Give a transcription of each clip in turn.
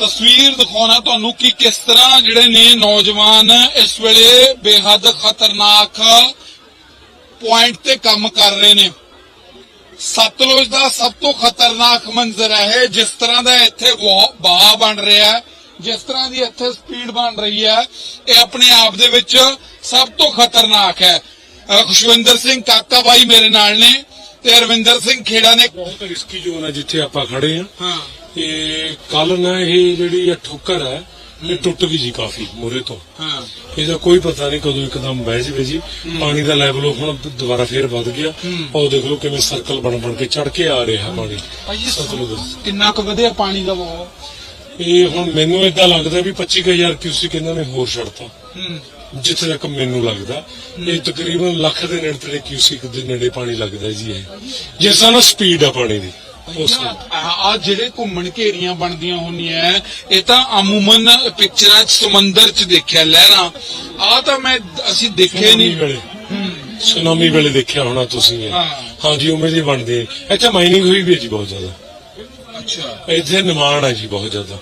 ਤਸਵੀਰ ਦਿਖਾਉਣਾ ਤੁਹਾਨੂੰ ਕਿ ਕਿਸ ਤਰ੍ਹਾਂ ਜਿਹੜੇ ਨੇ ਨੌਜਵਾਨ ਇਸ ਵੇਲੇ ਬੇਹੱਦ ਖਤਰਨਾਕ ਪੁਆਇੰਟ ਤੇ ਕੰਮ ਕਰ ਰਹੇ ਨੇ। ਸਤਲੁਜ ਦਾ ਸਭ ਤੋਂ ਖਤਰਨਾਕ ਮੰਜ਼ਰ ਹੈ ਜਿਸ ਤਰ੍ਹਾਂ ਦਾ ਇੱਥੇ ਬਾਹ ਬਣ ਰਿਹਾ ਹੈ ਜਿਸ ਤਰ੍ਹਾਂ ਦੀ ਇੱਥੇ ਸਪੀਡ ਬਣ ਰਹੀ ਹੈ ਇਹ ਆਪਣੇ ਆਪ ਦੇ ਵਿੱਚ ਸਭ ਤੋਂ ਖਤਰਨਾਕ ਹੈ। ਖੁਸ਼ਵਿੰਦਰ ਸਿੰਘ ਕਾਕਾ ਬਾਈ ਮੇਰੇ ਨਾਲ ਨੇ ਤੇ ਅਰਵਿੰਦਰ ਸਿੰਘ ਖੇੜਾ ਨੇ ਬਹੁਤ ਰਿਸਕੀ ਜ਼ੋਨ ਹੈ ਜਿੱਥੇ ਆਪਾਂ ਖੜੇ ਆ ਹਾਂ। ਤੇ ਕੱਲ ਨਾ ਇਹ ਜਿਹੜੀ ਇਹ ਠੋਕਰ ਹੈ ਇਹ ਟੁੱਟ ਗਈ ਜੀ ਕਾਫੀ ਮੂਰੇ ਤੋਂ। ਹਾਂ। ਇਹਦਾ ਕੋਈ ਪਤਾ ਨਹੀਂ ਕਦੋਂ ਇੱਕਦਮ ਬਹਿ ਜਵੇ ਜੀ। ਪਾਣੀ ਦਾ ਲੈਵਲ ਹੁਣ ਦੁਬਾਰਾ ਫੇਰ ਵੱਧ ਗਿਆ। ਉਹ ਦੇਖ ਲਓ ਕਿਵੇਂ ਸਰਕਲ ਬਣ ਬਣ ਕੇ ਚੜ ਕੇ ਆ ਰਿਹਾ ਪਾਣੀ। ਸਤਲੁਜ। ਕਿੰਨਾ ਕੁ ਵਧਿਆ ਪਾਣੀ ਦਾ ਵਹਾਅ? ਇਹ ਹੁਣ ਮੈਨੂੰ ਇਦਾਂ ਲੱਗਦਾ ਵੀ 25000 ਕਿਊਸਿਕ ਇਹਨਾਂ ਨੇ ਹੋਰ ਛੱਡਤਾ। ਜਿੱਥੇ ਤੱਕ ਮੈਨੂੰ ਲੱਗਦਾ ਇਹ ਤਕਰੀਬਨ ਲੱਖ ਦੇ ਨੇੜੇ ਕਿਊਸਿਕ ਦੇ ਨੇੜੇ ਪਾਣੀ ਲੱਗਦਾ ਜੀ ਇਹ। ਜਿਸ ਨਾਲ ਸਪੀਡ ਆ ਪਾਣੀ ਦੀ। ਆ ਜਿਹੜੇ ਘੁੰਮਣ ਘੇਰੀਆਂ ਬਣਦੀਆਂ ਹੁੰਦੀਆਂ ਇਹ ਤਾਂ ਅਮੂਮਨ ਪਿਕਚਰਾਂ 'ਚ ਸਮੁੰਦਰ 'ਚ ਦੇਖਿਆ ਲਹਿਰਾਂ। ਆ ਤਾਂ ਮੈਂ ਅਸੀਂ ਦੇਖੇ ਨਹੀਂ। ਸੁਨਾਮੀ ਵੇਲੇ ਦੇਖਿਆ ਹੋਣਾ ਤੁਸੀਂ ਇਹ। ਹਾਂ। ਹਾਂਜੀ ਉਵੇਂ ਦੀ ਬਣਦੀ ਇੱਥੇ ਮਾਈਨਿੰਗ ਹੋਈ ਵੀ ਹੈ ਜੀ ਬਹੁਤ ਜ਼ਿਆਦਾ। ਅੱਛਾ। ਇੱਥੇ ਨਿਮਾਣ ਹੈ ਜੀ ਬਹੁਤ ਜ਼ਿਆਦਾ।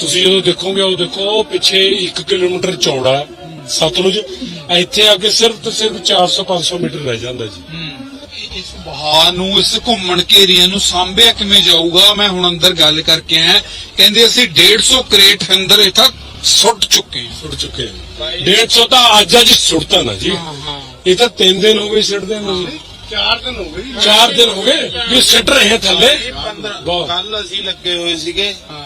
ਤੁਸੀਂ ਜਦੋਂ ਦੇਖੋਗੇ ਉਹ ਦੇਖੋ ਉਹ ਪਿੱਛੇ 1 ਕਿਲੋਮੀਟਰ ਚੌੜਾ ਹੈ, ਸਤਲੁਜ। ਇੱਥੇ ਆ ਕੇ ਸਿਰਫ ਤੇ ਸਿਰਫ 400 500 ਮੀਟਰ ਰਹਿ ਜਾਂਦਾ ਜੀ। ਹੂੰ। ਇਸ ਬਹਾ ਨੂੰ ਇਸ ਘੁੰਮਣ ਘੇਰੀਆਂ ਨੂੰ ਸਾਂਭਿਆ ਕਿਵੇਂ ਜਾਊਗਾ? ਮੈਂ ਹੁਣ ਅੰਦਰ ਗੱਲ ਕਰਕੇ ਆਇਆ। ਕਹਿੰਦੇ ਅਸੀਂ 150 ਕਰੇਟ ਅੰਦਰ ਇੱਥੇ ਸੁੱਟ ਚੁੱਕੇ ਹਾਂ। ਸੁੱਟ ਚੁੱਕੇ ਆ 150 ਤਾਂ ਅੱਜ ਅੱਜ ਸੁੱਟਤਾ ਨਾ ਜੀ। ਹਾਂ ਹਾਂ। ਇਹ ਤਾਂ 3 ਦਿਨ ਹੋ ਗਏ ਸਿੱਟਦੇ ਨੂੰ। ਜੀ 4 ਦਿਨ ਹੋ ਗਏ। 4 ਦਿਨ ਹੋ ਗਏ ਵੀ ਸਿੱਟ ਰਹੇ ਆ ਥੱਲੇ। ਕੱਲ ਅਸੀਂ ਲੱਗੇ ਹੋਏ ਸੀਗੇ। ਹਾਂ।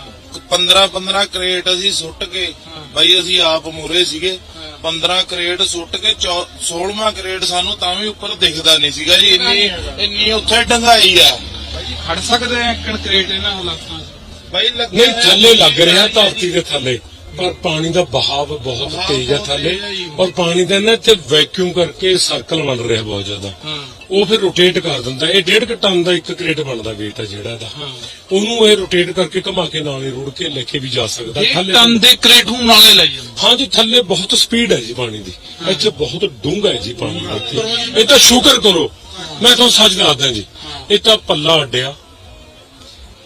15 15 ਕਰੇਟ ਅਸੀਂ ਸੁੱਟ ਕੇ ਬਈ ਅਸੀਂ ਆਪ ਮੂਰੇ ਸੀਗੇ। 15 ਕਰੇਟ ਸੁੱਟ ਕੇ 16ਵਾਂ ਕਰੇਟ ਸਾਨੂੰ ਤਾਂ ਵੀ ਉੱਪਰ ਦਿਖਦਾ ਨਹੀਂ ਸੀਗਾ ਜੀ ਇੰਨੀ ਇੰਨੀ ਉੱਥੇ ਡੰਗਾਈ ਆ। ਖੜ ਸਕਦੇ ਆ ਇੱਕ ਕਰੇਟ ਇਹਨਾਂ ਹਾਲਾਤਾਂ 'ਚ? ਬਈ ਲੱਗੇ ਨਹੀਂ ਥੱਲੇ ਲੱਗ ਰਿਹਾ ਧਰਤੀ ਦੇ ਥੱਲੇ। ਪਰ ਪਾਣੀ ਦਾ ਬਹਾਵ ਬਹੁਤ ਤੇਜ਼ ਹੈ ਥੱਲੇ। ਔਰ ਪਾਣੀ ਦਾ ਨਾ ਇੱਥੇ ਵੈਕਿਊਮ ਕਰਕੇ ਸਰਕਲ ਬਣ ਰਿਹਾ ਬਹੁਤ ਜ਼ਿਆਦਾ। ਹਾਂ। ਉਹ ਫਿਰ ਰੋਟੇਟ ਕਰ ਦਿੰਦਾ। ਇਹ ਡੇਢ ਟਨ ਦਾ ਇੱਕ ਕਰੇਟ ਬਣਦਾ weight ਹੈ ਜਿਹੜਾ ਇਹਦਾ। ਉਹਨੂੰ ਇਹ ਰੋਟੇਟ ਕਰਕੇ ਘੁਮਾ ਕੇ ਨਾਲ ਹੀ ਰੁੜ ਕੇ ਲੈ ਕੇ ਵੀ ਜਾ ਸਕਦਾ। ਥੱਲੇ ਟਨ ਦੇ ਕਰੇਟ ਨੂੰ ਨਾਲੇ ਲੈ ਜਾਂਦੇ ਹਾਂਜੀ ਥੱਲੇ ਬਹੁਤ ਸਪੀਡ ਹੈ ਜੀ ਪਾਣੀ ਦੀ। ਇੱਥੇ ਬਹੁਤ ਡੂੰਘਾ ਹੈ ਜੀ ਪਾਣੀ ਇੱਥੇ। ਇਹ ਤਾਂ ਸ਼ੁਕਰ ਕਰੋ। ਮੈਂ ਤੁਹਾਨੂੰ ਸੱਚ ਦੱਸਦਾ ਜੀ ਇਹ ਤਾਂ ਪੱਲਾ ਅੱਡਿਆ।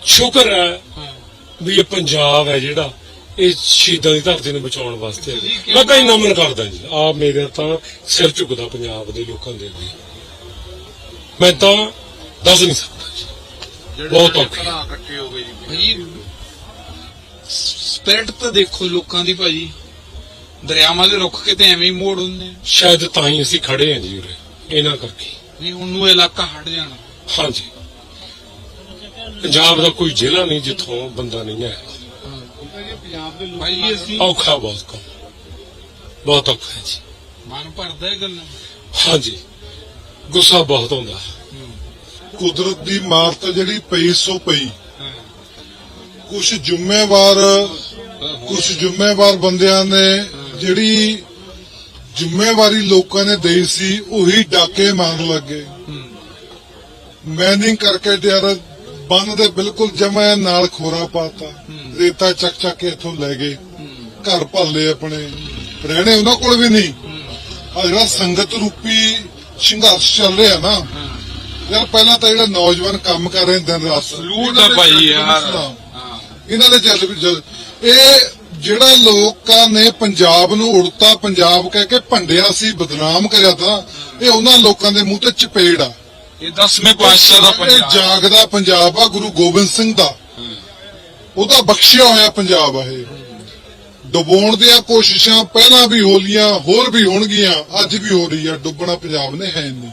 ਸ਼ੁਕਰ ਹੈ। ਵੀ ਇਹ ਪੰਜਾਬ ਹੈ ਜਿਹੜਾ। ਇਹ ਸ਼ਹੀਦਾਂ ਦੀ ਧਰਤੀ ਨੂੰ ਬਚਾਉਣ ਵਾਸਤੇ ਹੈ। ਮੈਂ ਤਾਂ ਹੀ ਨਮਨ ਕਰਦਾ ਜੀ। ਆ ਮੇਰੇ ਤਾਂ ਸਿਰ ਝੁਕਦਾ ਪੰਜਾਬ ਦੇ ਲੋਕਾਂ ਦੇ ਅੱਗੇ। ਮੈਂ ਤਾਂ ਦੱਸ ਨਹੀਂ ਸਕਦਾ ਜੀ। ਬਹੁਤ ਔਖੀ ਭਰਾ ਇਕੱਠੇ ਹੋ ਗਏ ਜੀ। ਭਾਈ ਸਪਿਰਿਟ ਤਾਂ ਦੇਖੋ ਲੋਕਾਂ ਦੀ ਭਾਜੀ। ਦਰਿਆਵਾਂ ਦੇ ਰੁੱਖ ਕਿਤੇ ਐਵੇਂ ਹੀ ਮੋੜ ਹੁੰਦੇ ਆ। ਸ਼ਾਇਦ ਤਾਂ ਹੀ ਅਸੀਂ ਖੜੇ ਹਾਂ ਜੀ ਉਰੇ ਇਹਨਾਂ ਕਰਕੇ। ਨਹੀਂ ਹੁਣ ਨੂੰ ਇਹ ਇਲਾਕਾ ਹਟ ਜਾਣਾ। ਹਾਂਜੀ। ਪੰਜਾਬ ਦਾ ਕੋਈ ਜ਼ਿਲ੍ਹਾ ਨਹੀਂ ਜਿੱਥੋਂ ਬੰਦਾ ਨਹੀਂ ਹੈ ਭਾਈ ਅਸੀਂ ਔਖਾ ਬਹੁਤ ਕੰਮ ਬਹੁਤ ਔਖਾ ਹੈ ਜੀ। ਮਨ ਭਰਦਾ ਇਹ ਗੱਲਾਂ। ਹਾਂਜੀ। ਗੁੱਸਾ ਬਹੁਤ ਆਉਂਦਾ ਕੁਦਰਤ ਦੀ ਮਾਰ ਤਾਂ ਜਿਹੜੀ ਪਈ ਸੋ ਪਈ। ਕੁਝ ਜ਼ਿੰਮੇਵਾਰ ਕੁਝ ਜ਼ਿੰਮੇਵਾਰ ਬੰਦਿਆਂ ਨੇ ਜਿਹੜੀ ਜ਼ਿੰਮੇਵਾਰੀ ਲੋਕਾਂ ਨੇ ਦੇਈ ਸੀ ਉਹੀ ਡਾਕੇ ਮਾਰਨ ਲੱਗੇ ਮੈਨਿੰਗ ਕਰਕੇ ਤੇ ਯਾਰ ਬੰਨ ਦੇ ਬਿਲਕੁਲ ਜਮਾ ਨਾਲ ਖੋਰਾ ਪਾਤਾ। ਰੇਤਾ ਚੱਕ ਚੱਕ ਕੇ ਇੱਥੋਂ ਲੈ ਗਏ। ਘਰ ਭਾਲੇ ਆਪਣੇ। ਰਹਿਣੇ ਉਹਨਾਂ ਕੋਲ ਵੀ ਨਹੀਂ। ਆ ਜਿਹੜਾ ਸੰਗਤ ਰੂਪੀ ਸੰਘਰਸ਼ ਚੱਲ ਰਿਹਾ ਨਾ ਯਾਰ ਪਹਿਲਾਂ ਤਾਂ ਜਿਹੜਾ ਨੌਜਵਾਨ ਕੰਮ ਕਰ ਰਹੇ ਦਿਨ ਰਾਤ ਸਲੂਟ ਆ ਭਾਈ ਯਾਰ। ਇਹਨਾਂ ਦੇ ਚੱਲ ਵੀ ਚੱਲ ਇਹ ਜਿਹੜਾ ਲੋਕਾਂ ਨੇ ਪੰਜਾਬ ਨੂੰ ਉੜਤਾ ਪੰਜਾਬ ਕਹਿ ਕੇ ਭੰਡਿਆ ਸੀ ਬਦਨਾਮ ਕਰਿਆ ਤਾਂ ਇਹ ਉਹਨਾਂ ਲੋਕਾਂ ਦੇ ਮੂੰਹ ਤੇ ਚਪੇੜ ਆ। ਇਹ 10ਵੇਂ ਪਾਤਸ਼ਾਹ ਦਾ ਇਹ ਪੰਜਾਬ ਜਾਗਦਾ ਪੰਜਾਬ ਆ ਗੁਰੂ ਗੋਬਿੰਦ ਸਿੰਘ ਦਾ। ਉਹਦਾ ਬਖਸ਼ਿਆ ਹੋਇਆ ਪੰਜਾਬ ਆ ਇਹ। ਡੁਬੋਣ ਦੀਆਂ ਕੋਸ਼ਿਸ਼ਾਂ ਪਹਿਲਾਂ ਵੀ ਹੋ ਲੀਆਂ ਹੋਰ ਵੀ ਹੋਣਗੀਆਂ ਅੱਜ ਵੀ ਹੋ ਰਹੀ ਆ। ਡੁੱਬਣਾ ਪੰਜਾਬ ਨੇ ਹੈ ਨਹੀਂ।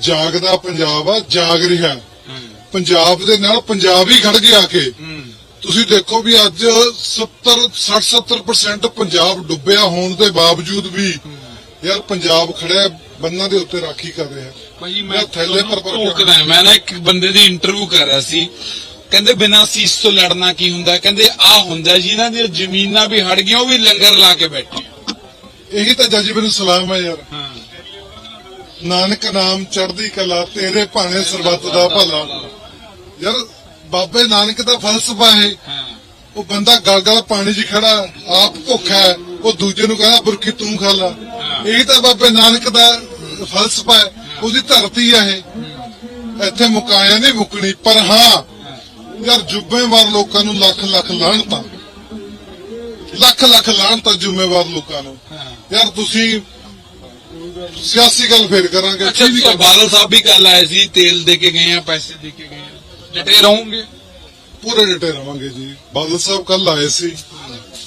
ਜਾਗਦਾ ਪੰਜਾਬ ਆ ਜਾਗ ਰਿਹਾ। ਪੰਜਾਬ ਦੇ ਨਾਲ ਪੰਜਾਬ ਹੀ ਖੜ ਗਿਆ ਕੇ। ਤੁਸੀਂ ਦੇਖੋ ਵੀ ਅੱਜ 70 60 70% ਪੰਜਾਬ ਡੁੱਬਿਆ ਹੋਣ ਦੇ ਬਾਵਜੂਦ ਵੀ ਯਾਰ ਪੰਜਾਬ ਖੜਿਆ ਬੰਨਾਂ ਦੇ ਉੱਤੇ ਰਾਖੀ ਕਰ ਰਿਹਾ। ਭਾਈ ਮੈਂ ਥੈਲੇ ਟੋਕਦਾ ਮੈਂ ਨਾ ਇੱਕ ਬੰਦੇ ਦੀ ਇੰਟਰਵਿਊ ਕਰ ਰਿਹਾ ਸੀ। ਕਹਿੰਦੇ ਬਿਨਾਂ ਸੀਸ ਤੋਂ ਲੜਨਾ ਕੀ ਹੁੰਦਾ? ਕਹਿੰਦੇ ਆ ਹੁੰਦਾ ਜਿਨ੍ਹਾਂ ਦੀਆਂ ਜ਼ਮੀਨਾਂ ਵੀ ਹੜ ਗਈਆਂ ਉਹ ਵੀ ਲੰਗਰ ਲਾ ਕੇ ਬੈਠੇ। ਇਹੀ ਤਾਂ ਜਜ਼ਬੇ ਨੂੰ ਸਲਾਮ ਹੈ ਯਾਰ। ਨਾਨਕ ਨਾਮ ਚੜ੍ਹਦੀ ਕਲਾ ਤੇਰੇ ਭਾਣੇ ਸਰਬੱਤ ਦਾ ਭਲਾ। ਯਾਰ ਬਾਬੇ ਨਾਨਕ ਦਾ ਫਲਸਫਾ ਹੈ। ਉਹ ਬੰਦਾ ਗਲ ਗਲ ਪਾਣੀ 'ਚ ਖੜਾ ਆਪ ਭੁੱਖਾ ਹੈ। ਉਹ ਦੂਜੇ ਨੂੰ ਕਹਿੰਦਾ ਬੁਰਕੀ ਤੂੰ ਖਾ ਲਾ। ਇਹ ਤਾਂ ਬਾਬੇ ਨਾਨਕ ਦਾ ਫਲਸਫਾ ਹੈ। ਉਹਦੀ ਧਰਤੀ ਹੈ ਇਹ। ਇੱਥੇ ਮੁਕਾਇਆ ਨਹੀਂ ਮੁਕਣੀ ਪਰ ਹਾਂ ਯਾਰ ਜ਼ਿੰਮੇਵਾਰ ਲੋਕਾਂ ਨੂੰ ਲੱਖ ਲੱਖ ਲਾਹਣਤਾਂ ਲੱਖ ਲੱਖ ਲਾਹਣਤਾਂ ਜ਼ਿੰਮੇਵਾਰ ਲੋਕਾਂ ਨੂੰ। ਯਾਰ ਤੁਸੀਂ ਸਿਆਸੀ ਗੱਲ ਫੇਰ ਕਰਾਂਗੇ ਅੱਛਾ ਜੀ ਬਾਦਲ ਸਾਹਿਬ ਵੀ ਕੱਲ ਆਏ ਸੀ ਤੇਲ ਦੇ ਕੇ ਗਏ ਆ ਪੈਸੇ ਦੇ ਕੇ ਗਏ ਆ। ਡਟੇ ਰਹੋਗੇ? ਪੂਰੇ ਡਟੇ ਰਵਾਂਗੇ ਜੀ। ਬਾਦਲ ਸਾਹਿਬ ਕੱਲ ਆਏ ਸੀ।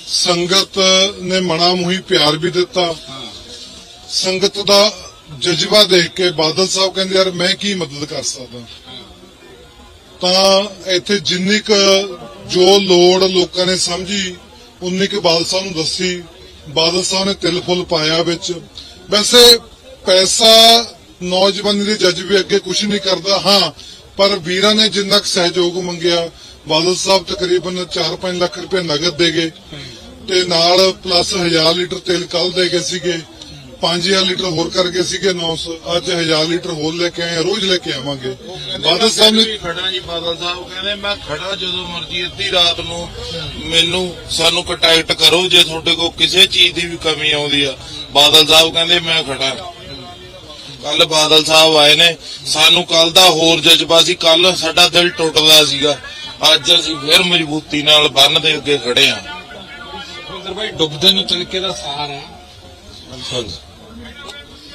ਸੰਗਤ ਨੇ ਮਣਾ ਮੁਹੀ ਪਿਆਰ ਵੀ ਦਿੱਤਾ। ਸੰਗਤ ਦਾ ਜਜ਼ਬਾ ਦੇਖ ਕੇ ਬਾਦਲ ਸਾਹਿਬ ਕਹਿੰਦੇ, ਯਾਰ ਮੈਂ ਕੀ ਮਦਦ ਕਰ ਸਕਦਾ? ਤਾਂ ਇੱਥੇ ਜਿੰਨੀ ਕ ਜੋ ਲੋੜ ਲੋਕਾਂ ਨੇ ਸਮਝੀ, ਉਨੀ ਕੁ ਬਾਦਲ ਸਾਹਿਬ ਨੂੰ ਦੱਸੀ। ਬਾਦਲ ਸਾਹਿਬ ਨੇ ਤਿਲ ਫੁੱਲ ਪਾਇਆ ਵਿੱਚ। ਵੈਸੇ ਪੈਸਾ ਨੌਜਵਾਨੀ ਦੇ ਜਜ਼ਬੇ ਅੱਗੇ ਕੁਝ ਨਹੀਂ ਕਰਦਾ, ਹਾਂ, ਪਰ ਵੀਰਾਂ ਨੇ ਜਿੰਨਾ ਕੁ ਸਹਿਯੋਗ ਮੰਗਿਆ, ਬਾਦਲ ਸਾਹਿਬ ਤਕਰੀਬਨ 4-5 ਲੱਖ ਰੁਪਏ ਨਗਦ ਦੇ ਗਏ। ਤੇ ਨਾਲ ਪਲੱਸ 1000 ਲੀਟਰ ਤੇਲ ਕੱਲ ਦੇ ਗਏ ਸੀਗੇ। 5000 ਲੀਟਰ ਹੋਰ ਕਰ ਗਏ ਸੀਗੇ 900 ਅੱਜ 1000 ਲੀਟਰ ਹੋਰ ਲੈ ਕੇ ਆਏ ਰੋਜ਼ ਲੈ ਕੇ ਆਵਾਂਗੇ। ਬਾਦਲ ਸਾਹਿਬ ਨੇ ਵੀ ਖੜਾ ਜੀ ਬਾਦਲ ਸਾਹਿਬ ਕਹਿੰਦੇ ਮੈਂ ਖੜਾ ਜਦੋਂ ਮਰਜ਼ੀ ਅੱਧੀ ਰਾਤ ਨੂੰ ਮੈਨੂੰ ਸਾਨੂੰ ਕੰਟੈਕਟ ਕਰੋ ਜੇ ਤੁਹਾਡੇ ਕੋਲ ਕਿਸੇ ਚੀਜ਼ ਦੀ ਵੀ ਕਮੀ ਆਉਂਦੀ ਆ। ਬਾਦਲ ਸਾਹਿਬ ਕਹਿੰਦੇ ਮੈਂ ਖੜਾ ਕੱਲ ਬਾਦਲ ਸਾਹਿਬ ਆਏ ਨੇ ਸਾਨੂੰ ਕੱਲ ਦਾ ਹੋਰ ਜਜ਼ਬਾ ਸੀ ਕੱਲ ਸਾਡਾ ਦਿਲ ਟੁੱਟਦਾ ਸੀਗਾ। ਅੱਜ ਅਸੀਂ ਫਿਰ ਮਜ਼ਬੂਤੀ ਨਾਲ ਬੰਨ ਦੇ ਅੱਗੇ ਖੜੇ ਆ ਭਾਈ ਡੁੱਬਦੇ ਨੂੰ ਤਿਲਕੇ ਦਾ ਸਹਾਰਾ ਹੈ। ਹਾਂਜੀ।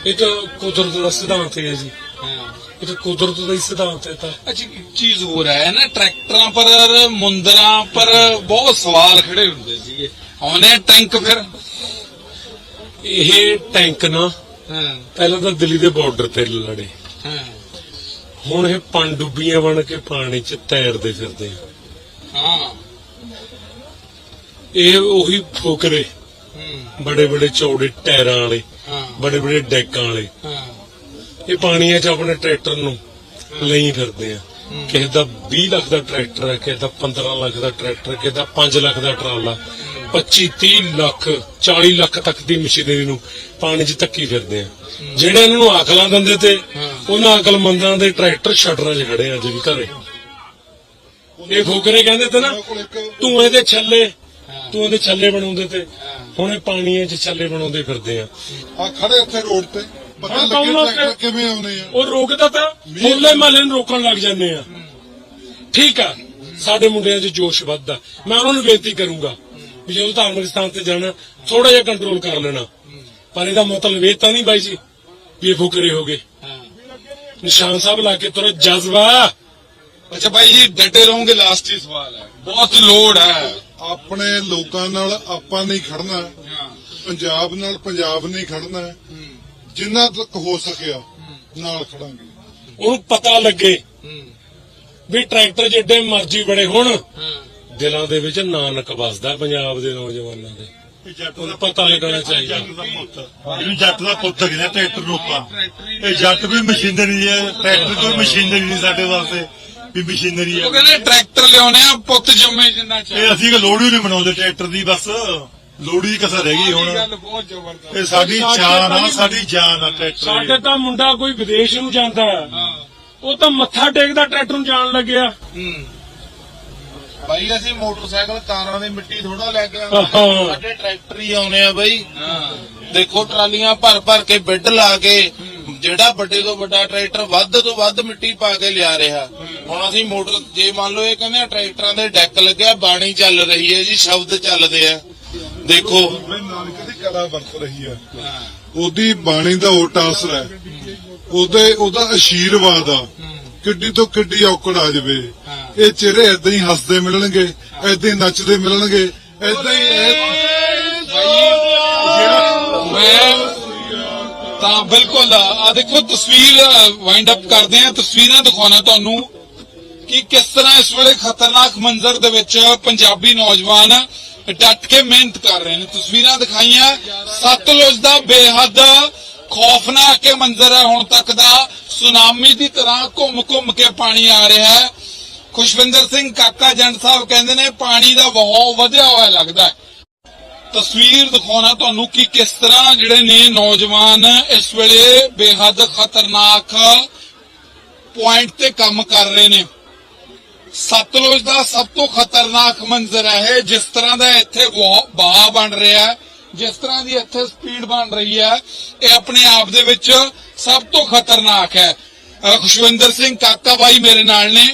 ਇਹ ਤਾਂ ਕੁਦਰਤ ਦਾ ਸਿਧਾਂਤ ਹੈ ਜੀ। ਹਾਂ ਇਹ ਤਾਂ ਕੁਦਰਤ ਦਾ ਹੀ ਸਿਧਾਂਤ ਹੈ ਤਾਂ। ਅੱਛਾ ਇੱਕ ਚੀਜ਼ ਹੋਰ ਹੈ ਨਾ ਟਰੈਕਟਰਾਂ ਪਰ ਮੁੰਦਰਾਂ ਪਰ ਬਹੁਤ ਸਵਾਲ ਖੜੇ ਹੁੰਦੇ ਸੀਗੇ। ਆਉਨੇ ਟੈਂਕ ਫਿਰ? ਇਹ ਟੈਂਕ ਨਾ ਹਾਂ। ਪਹਿਲਾਂ ਤਾਂ ਦਿੱਲੀ ਦੇ ਬਾਰਡਰ ਤੇ ਲੜੇ। ਹਾਂ। ਹੁਣ ਇਹ ਪਣਡੁੱਬੀਆਂ ਬਣ ਕੇ ਪਾਣੀ 'ਚ ਤੈਰਦੇ ਫਿਰਦੇ ਆ। ਹਾਂ। ਇਹ ਉਹੀ ਫੋਕਰੇ ਬੜੇ ਬੜੇ ਚੌੜੇ ਟਾਇਰਾਂ ਵਾਲੇ। ਬੜੇ ਬੜੇ ਡੈਕਾਂ ਵਾਲੇ। ਹਾਂ। ਇਹ ਪਾਣੀਆਂ 'ਚ ਆਪਣੇ ਟਰੈਕਟਰ ਨੂੰ ਲਈ ਫਿਰਦੇ ਆ। ਕਿਸੇ ਦਾ 20 ਲੱਖ ਦਾ ਟਰੈਕਟਰ ਹੈ ਕਿਸੇ ਦਾ 15 ਲੱਖ ਦਾ ਟਰੈਕਟਰ ਕਿਸੇ ਦਾ 5 ਲੱਖ ਦਾ ਟਰਾਲਾ। 25 30 ਲੱਖ 40 ਲੱਖ ਤੱਕ ਦੀ ਮਸ਼ੀਨਰੀ ਨੂੰ ਪਾਣੀ 'ਚ ਧੱਕੀ ਫਿਰਦੇ ਆ। ਜਿਹੜੇ ਇਹਨਾਂ ਨੂੰ ਅਕਲਾਂ ਦਿੰਦੇ ਤੇ ਉਹਨਾਂ ਅਕਲਮੰਦਾਂ ਦੇ ਟਰੈਕਟਰ ਸ਼ਟਰਾਂ 'ਚ ਖੜੇ ਆ ਅੱਜ ਵੀ ਘਰੇ। ਇਹ ਫੋਕਰੇ ਕਹਿੰਦੇ ਤੇ ਨਾ ਤੂੰ ਇਹਦੇ ਛੱਲੇ। ਤੂੰ ਇਹਦੇ ਛੱਲੇ ਬਣਾਉਂਦੇ ਤੇ ਹੁਣ ਇਹ ਪਾਣੀਆਂ 'ਚ ਛੱਲੇ ਬਣਾਉਂਦੇ ਫਿਰਦੇ ਆ। ਆ ਖੜੇ ਉੱਥੇ ਰੋਡ ਤੇ ਪਤਾ ਹਾਂ, ਲੱਗੇ ਕੌਣ ਟਰੈਕਟਰ ਉੱਥੇ? ਕਿਵੇਂ ਆਉਣੇ ਆ? ਉਹ ਰੋਕਦਾ ਤਾਂ ਹੋਲੇ ਮਹੱਲੇ ਨੂੰ ਰੋਕਣ ਲੱਗ ਜਾਂਦੇ ਆ। ਠੀਕ ਆ ਸਾਡੇ ਮੁੰਡਿਆਂ 'ਚ ਜੋਸ਼ ਵੱਧਦਾ। ਮੈਂ ਉਹਨਾਂ ਨੂੰ ਬੇਨਤੀ ਕਰੂੰਗਾ ਵੀ ਜਦੋਂ ਧਾਰਮਿਕ ਸਥਾਨ ਤੇ ਜਾਣਾ ਥੋੜਾ ਜਿਹਾ ਕੰਟਰੋਲ ਕਰ ਲੈਣਾ। ਪਰ ਇਹਦਾ ਮਤਲਬ ਇਹ ਤਾਂ ਨਹੀਂ ਬਾਈ ਜੀ ਵੀ ਇਹ ਫੁਕਰੇ ਹੋ ਗਏ। ਨਿਸ਼ਾਨ ਸਾਹਿਬ ਲਾ ਕੇ ਤੁਰ ਜਜ਼ਬਾ। ਅੱਛਾ ਭਾਈ ਜੀ ਡਟੇ ਰਹੋਗੇ ਲਾਸਟ ਹੀ ਸਵਾਲ ਹੈ। ਬਹੁਤ ਲੋੜ ਹੈ। ਆਪਣੇ ਲੋਕਾਂ ਨਾਲ ਆਪਾਂ ਨਹੀਂ ਖੜਨਾ। ਪੰਜਾਬ ਨਾਲ ਪੰਜਾਬ ਨਹੀਂ ਖੜਨਾ। ਜਿੰਨਾ ਤੱਕ ਹੋ ਸਕਿਆ ਨਾਲ ਖੜਾਂਗੇ। ਉਹਨੂੰ ਪਤਾ ਲੱਗੇ ਵੀ ਟਰੈਕਟਰ ਜਿੱਡੇ ਮਰਜ਼ੀ ਬੜੇ ਹੋਣ ਦਿਲਾਂ ਦੇ ਵਿੱਚ ਨਾਨਕ ਵਸਦਾ ਪੰਜਾਬ ਦੇ ਨੌਜਵਾਨਾਂ ਦੇ। ਉਹਨੂੰ ਪਤਾ ਲੱਗਣਾ ਚਾਹੀਦਾ। ਇਹਨੂੰ ਜੱਟ ਦਾ ਪੁੱਤ ਕਹਿੰਦੇ ਟਰੈਕਟਰ ਨੂੰ ਆਪਾਂ ਇਹ ਜੱਟ ਕੋਈ ਮਸ਼ੀਨਰੀ ਹੈ ਟਰੈਕਟਰ ਕੋਈ ਮਸ਼ੀਨਰੀ ਨਹੀਂ ਸਾਡੇ ਵਾਸਤੇ। ਵੀ ਮਸ਼ੀਨਰੀ ਉਹ ਹੈ ਕਹਿੰਦੇ ਟਰੈਕਟਰ ਲਿਆਉਣੇ ਆ ਪੁੱਤ ਜੰਮੇ ਜਿੰਨਾ ਇਹ ਚਾਹੀਦਾ ਅਸੀਂ ਕਿ ਲੋੜ ਹੀ ਨਹੀਂ ਬਣਾਉਂਦੇ ਟਰੈਕਟਰ ਦੀ ਬਸ। ਲੋੜੀ ਦੀ ਕਸਰ ਰਹਿ ਗਈ ਹੁਣ। ਗੱਲ ਬਹੁਤ ਜ਼ਬਰਦਸਤ ਇਹ ਸਾਡੀ ਜਾਨ ਆ ਸਾਡੀ ਜਾਨ ਆ ਸਾਡੇ ਟਰੈਕਟਰ ਤਾਂ ਮੁੰਡਾ ਕੋਈ ਵਿਦੇਸ਼ ਨੂੰ ਜਾਂਦਾ ਹੈ। ਹਾਂ। ਉਹ ਤਾਂ ਮੱਥਾ ਟੇਕਦਾ ਟਰੈਕਟਰ ਨੂੰ ਜਾਣ ਲੱਗਿਆ। ਹੂੰ। ਬਾਈ ਅਸੀਂ ਮੋਟਰਸਾਈਕਲ ਕਾਰਾਂ ਦੀ ਮਿੱਟੀ ਥੋੜਾ ਲੈ ਕੇ ਹਾਂ। ਆਉਂਦੇ ਸਾਡੇ ਟਰੈਕਟਰ ਹੀ ਆਉਣੇ ਆ ਬਾਈ। ਹਾਂ ਦੇਖੋ ਟਰਾਲੀਆਂ ਭਰ ਭਰ ਕੇ ਬਿੱਡ ਲਾ ਕੇ ਜਿਹੜਾ ਵੱਡੇ ਤੋਂ ਵੱਡਾ ਟਰੈਕਟਰ ਵੱਧ ਤੋਂ ਵੱਧ ਮਿੱਟੀ ਪਾ ਕੇ ਲਿਆ ਰਿਹਾ। ਹੁਣ ਅਸੀਂ ਮੋਟਰ ਜੇ ਮੰਨ ਲਓ ਇਹ ਕਹਿੰਦੇ ਆ ਟਰੈਕਟਰਾਂ ਦੇ ਡੈਕ ਲੱਗਿਆ ਬਾਣੀ ਚੱਲ ਰਹੀ ਹੈ ਜੀ ਸ਼ਬਦ ਚੱਲਦੇ ਆ। ਦੇਖੋ। ਮੈਂ ਨਾਨਕ ਦੀ ਕਲਾ ਵਰਤ ਰਹੀ ਆ ਉਹਦੀ ਬਾਣੀ ਦਾ ਓਟ ਆਸਰ ਹੈ। ਉਹਦੇ ਉਹਦਾ ਆਸ਼ੀਰਵਾਦ ਆ। ਕਿੱਡੀ ਤੋਂ ਕਿੱਡੀ ਔਕੜ ਆ ਜਾਵੇ। ਇਹ ਚਿਹਰੇ ਏਦਾਂ ਹੀ ਹੱਸਦੇ ਮਿਲਣਗੇ ਏਦਾਂ ਹੀ ਨੱਚਦੇ ਮਿਲਣਗੇ ਏਦਾਂ ਹੀ ਮੈਂ ਤਾਂ ਬਿਲਕੁਲ ਆ ਦੇਖੋ, ਤਸਵੀਰ ਵਾਈਂਡ ਅਪ ਕਰਦੇ ਆ ਤਸਵੀਰਾਂ ਦਿਖਾਉਣਾ ਤੁਹਾਨੂੰ ਕਿ ਕਿਸ ਤਰ੍ਹਾਂ ਇਸ ਵੇਲੇ ਖਤਰਨਾਕ ਮੰਜ਼ਰ ਦੇ ਵਿੱਚ ਪੰਜਾਬੀ ਨੌਜਵਾਨ ਡਟ ਕੇ ਮਿਹਨਤ ਕਰ ਰਹੇ ਨੇ। ਤਸਵੀਰਾਂ ਦਿਖਾਈਆਂ, ਸਤਲੁਜ ਦਾ ਬੇਹੱਦ ਖੌਫਨਾਕ ਇਹ ਮੰਜ਼ਰ ਹੈ, ਹੁਣ ਤੱਕ ਦਾ ਸੁਨਾਮੀ ਦੀ ਤਰ੍ਹਾਂ ਘੁੰਮ ਘੁੰਮ ਕੇ ਪਾਣੀ ਆ ਰਿਹਾ ਹੈ। ਖੁਸ਼ਵਿੰਦਰ ਸਿੰਘ ਕਾਕਾ ਜੰਡ ਸਾਹਿਬ ਕਹਿੰਦੇ ਨੇ, ਪਾਣੀ ਦਾ ਵਹਾਅ ਵਧਿਆ ਹੋਇਆ ਲੱਗਦਾ ਹੈ। ਤਸਵੀਰ ਦਿਖਾਉਣਾ ਤੁਹਾਨੂੰ ਕਿ ਕਿਸ ਤਰ੍ਹਾਂ ਜਿਹੜੇ ਨੇ ਨੌਜਵਾਨ ਇਸ ਵੇਲੇ ਬੇਹੱਦ ਖਤਰਨਾਕ ਪੁਆਇੰਟ ਤੇ ਕੰਮ ਕਰ ਰਹੇ ਨੇ। ਸਤਲੁਜ ਦਾ ਸਭ ਤੋਂ ਖਤਰਨਾਕ ਮੰਜ਼ਰ ਹੈ ਜਿਸ ਤਰ੍ਹਾਂ ਦਾ ਇੱਥੇ ਬਾਹ ਬਣ ਰਿਹਾ ਜਿਸ ਤਰ੍ਹਾਂ ਦੀ ਇੱਥੇ ਸਪੀਡ ਬਣ ਰਹੀ ਹੈ ਇਹ ਆਪਣੇ ਆਪ ਦੇ ਵਿੱਚ ਸਭ ਤੋਂ ਖਤਰਨਾਕ ਹੈ। ਖੁਸ਼ਵਿੰਦਰ ਸਿੰਘ ਕਾਕਾ ਬਾਈ ਮੇਰੇ ਨਾਲ ਨੇ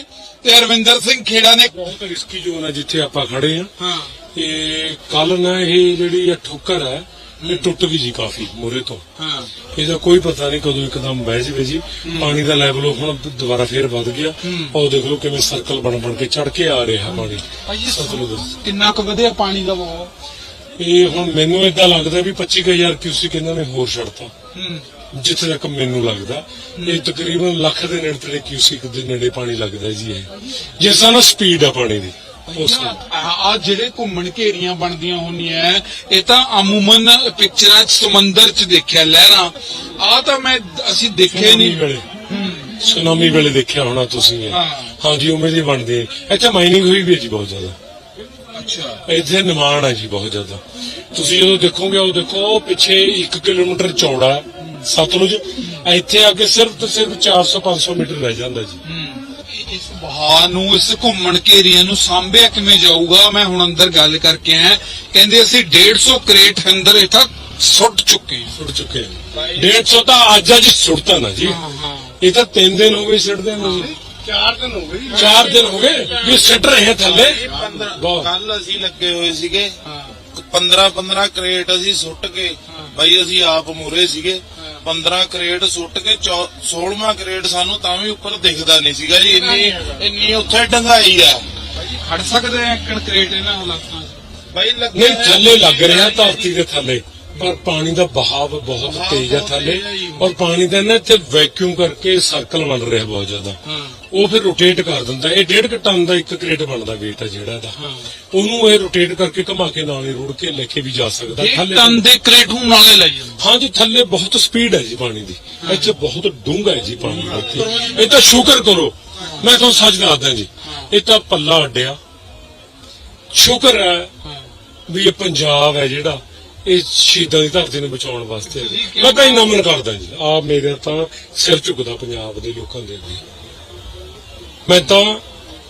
ਤੇ ਅਰਵਿੰਦਰ ਸਿੰਘ ਖੇੜਾ ਨੇ ਬਹੁਤ ਰਿਸਕੀ ਜ਼ੋਨ ਹੈ ਜਿੱਥੇ ਆਪਾਂ ਖੜੇ ਆ ਹਾਂ। ਇਹ ਕੱਲ ਨਾ ਇਹ ਜਿਹੜੀ ਇਹ ਠੋਕਰ ਹੈ ਇਹ ਟੁੱਟ ਗਈ ਜੀ ਕਾਫੀ ਮੂਰੇ ਤੋਂ। ਹਾਂ। ਇਹਦਾ ਕੋਈ ਪਤਾ ਨਹੀਂ ਕਦੋਂ ਇੱਕਦਮ ਬਹਿ ਜਾਵੇ ਜੀ। ਪਾਣੀ ਦਾ ਲੈਵਲ ਹੁਣ ਦੁਬਾਰਾ ਫੇਰ ਵੱਧ ਗਿਆ। ਉਹ ਦੇਖ ਲਓ ਕਿਵੇਂ ਸਰਕਲ ਬਣ ਬਣ ਕੇ ਚੜ ਕੇ ਆ ਰਿਹਾ ਪਾਣੀ। ਸਤਲੁਜ। ਕਿੰਨਾ ਕੁ ਵਧਿਆ ਪਾਣੀ ਦਾ ਵਹਾਅ? ਇਹ ਹੁਣ ਮੈਨੂੰ ਇਦਾਂ ਲੱਗਦਾ ਵੀ 25000 ਕਿਊਸਿਕ ਇਹਨਾਂ ਨੇ ਹੋਰ ਛੱਡਤਾ। ਜਿੱਥੇ ਤੱਕ ਮੈਨੂੰ ਲੱਗਦਾ ਇਹ ਤਕਰੀਬਨ ਲੱਖ ਦੇ ਨੇੜੇ ਕਿਊਸਿਕ ਦੇ ਨੇੜੇ ਪਾਣੀ ਲੱਗਦਾ ਜੀ ਇਹ। ਜਿਸ ਨਾਲ ਸਪੀਡ ਆ ਪਾਣੀ ਦੀ। ਆ ਜਿਹੜੇ ਘੁੰਮਣ ਘੇਰੀਆਂ ਬਣਦੀਆਂ ਹੁੰਦੀਆਂ ਇਹ ਤਾਂ ਅਮੂਮਨ ਪਿਕਚਰਾਂ 'ਚ ਸਮੁੰਦਰ 'ਚ ਦੇਖਿਆ ਲਹਿਰਾਂ। ਆ ਤਾਂ ਮੈਂ ਅਸੀਂ ਦੇਖੇ ਨਹੀਂ। ਵੇਲੇ। ਸੁਨਾਮੀ ਵੇਲੇ ਦੇਖਿਆ ਹੋਣਾ ਤੁਸੀਂ ਹਾਂ। ਹਾਂਜੀ ਉਵੇਂ ਦੀ ਬਣਦੀ ਇੱਥੇ ਮਾਈਨਿੰਗ ਹੋਈ ਵੀ ਹੈ ਜੀ ਬਹੁਤ ਜ਼ਿਆਦਾ। ਅੱਛਾ। ਇੱਥੇ ਨਿਮਾਣ ਹੈ ਜੀ ਬਹੁਤ ਜ਼ਿਆਦਾ। ਤੁਸੀਂ ਜਦੋਂ ਦੇਖੋਗੇ ਉਹ ਦੇਖੋ ਪਿੱਛੇ 1 ਕਿਲੋਮੀਟਰ ਚੌੜਾ ਸਤਲੁਜ। ਇੱਥੇ ਅੱਗੇ ਸਿਰਫ ਤੇ ਸਿਰਫ 400 500 ਮੀਟਰ ਰਹਿ ਜਾਂਦਾ ਜੀ। ਇਸ ਵਹਾਅ ਨੂੰ ਇਸ ਘੁੰਮਣ ਘੇਰੀਆਂ ਨੂੰ ਸਾਂਭਿਆ ਕਿਵੇਂ ਜਾਊਗਾ? ਮੈਂ ਹੁਣ ਅੰਦਰ ਗੱਲ ਕਰਕੇ ਆਇਆ। ਕਹਿੰਦੇ ਅਸੀਂ 150 ਕਰੇਟ ਅੰਦਰ ਇੱਥਾ ਸੁੱਟ ਚੁੱਕੇ ਹਾਂ। ਸੁੱਟ ਚੁੱਕੇ ਆ 150 ਤਾਂ ਅੱਜ ਅੱਜ ਸੁੱਟਤਾ ਨਾ ਜੀ। ਇਹ ਤਾਂ 3 ਦਿਨ ਹੋ ਗਏ ਸਿੱਟਦੇ ਨੂੰ। ਜੀ 4 ਦਿਨ ਹੋ ਗਏ 4 ਦਿਨ ਹੋ ਗਏ ਵੀ ਸਿੱਟ ਰਹੇ ਆ ਥੱਲੇ। ਬਹੁਤ। ਕੱਲ ਅਸੀਂ ਲੱਗੇ ਹੋਏ ਸੀਗੇ। 15 15 ਕਰੇਟ ਅਸੀਂ ਸੁੱਟ ਕੇ ਬਾਈ ਅਸੀਂ ਆਪ ਮੂਰੇ ਸੀਗੇ। 15 ਕਰੇਟ ਸੁੱਟ ਕੇ 16ਵਾਂ ਕਰੇਟ ਸਾਨੂੰ ਤਾਂ ਵੀ ਉੱਪਰ ਦਿਖਦਾ ਨਹੀਂ ਸੀਗਾ ਜੀ। ਇੰਨੀ ਇੰਨੀ ਉੱਥੇ ਡੰਗਾਈ ਆ। ਖੜ ਸਕਦੇ ਆ ਕੰਕਰੀਟ ਇਹਨਾਂ ਹਾਲਾਤਾਂ 'ਚ? ਬਾਈ ਲੱਗੇ ਨਹੀਂ ਥੱਲੇ ਲੱਗ ਰਿਹਾ ਧਰਤੀ ਦੇ ਥੱਲੇ। ਪਰ ਪਾਣੀ ਦਾ ਬਹਾਵ ਬਹੁਤ ਤੇਜ਼ ਹੈ ਥੱਲੇ। ਔਰ ਪਾਣੀ ਦਾ ਨਾ ਇੱਥੇ ਵੈਕਿਊਮ ਕਰਕੇ ਸਰਕਲ ਬਣ ਰਿਹਾ ਬਹੁਤ ਜ਼ਿਆਦਾ। ਉਹ ਫਿਰ ਰੋਟੇਟ ਕਰ ਦਿੰਦਾ। ਇਹ ਡੇਢ ਟਨ ਦਾ ਇੱਕ ਕਰੇਟ ਬਣਦਾ weight ਹੈ ਜਿਹੜਾ ਇਹਦਾ। ਉਹਨੂੰ ਇਹ ਰੋਟੇਟ ਕਰਕੇ ਘੁਮਾ ਕੇ ਨਾਲ ਹੀ ਰੁੜ ਕੇ ਲੈ ਕੇ ਵੀ ਜਾ ਸਕਦਾ। ਥੱਲੇ ਟਨ ਦੇ ਕਰੇਟ ਨੂੰ ਨਾਲੇ ਲੈ ਜਾਂਦਾ। ਹਾਂਜੀ ਥੱਲੇ ਬਹੁਤ ਸਪੀਡ ਹੈ ਜੀ ਪਾਣੀ ਦੀ। ਇੱਥੇ ਬਹੁਤ ਡੂੰਘਾ ਹੈ ਜੀ ਪਾਣੀ ਇੱਥੇ। ਇਹ ਤਾਂ ਸ਼ੁਕਰ ਕਰੋ। ਮੈਂ ਤੁਹਾਨੂੰ ਸੱਚ ਦੱਸਦਾ ਜੀ। ਇਹ ਤਾਂ ਪੱਲਾ ਅੱਡਿਆ। ਸ਼ੁਕਰ ਹੈ। ਵੀ ਇਹ ਪੰਜਾਬ ਹੈ ਜਿਹੜਾ। ਇਹ ਸ਼ਹੀਦਾਂ ਦੀ ਧਰਤੀ ਨੂੰ ਬਚਾਉਣ ਵਾਸਤੇ ਹੈ। ਮੈਂ ਤਾਂ ਇਹ ਨਮਨ ਕਰਦਾ ਜੀ। ਆ ਮੇਰੇ ਤਾਂ ਸਿਰ ਝੁਕਦਾ ਪੰਜਾਬ ਦੇ ਲੋਕਾਂ ਦੇ ਅੱਗੇ। ਮੈਂ ਤਾਂ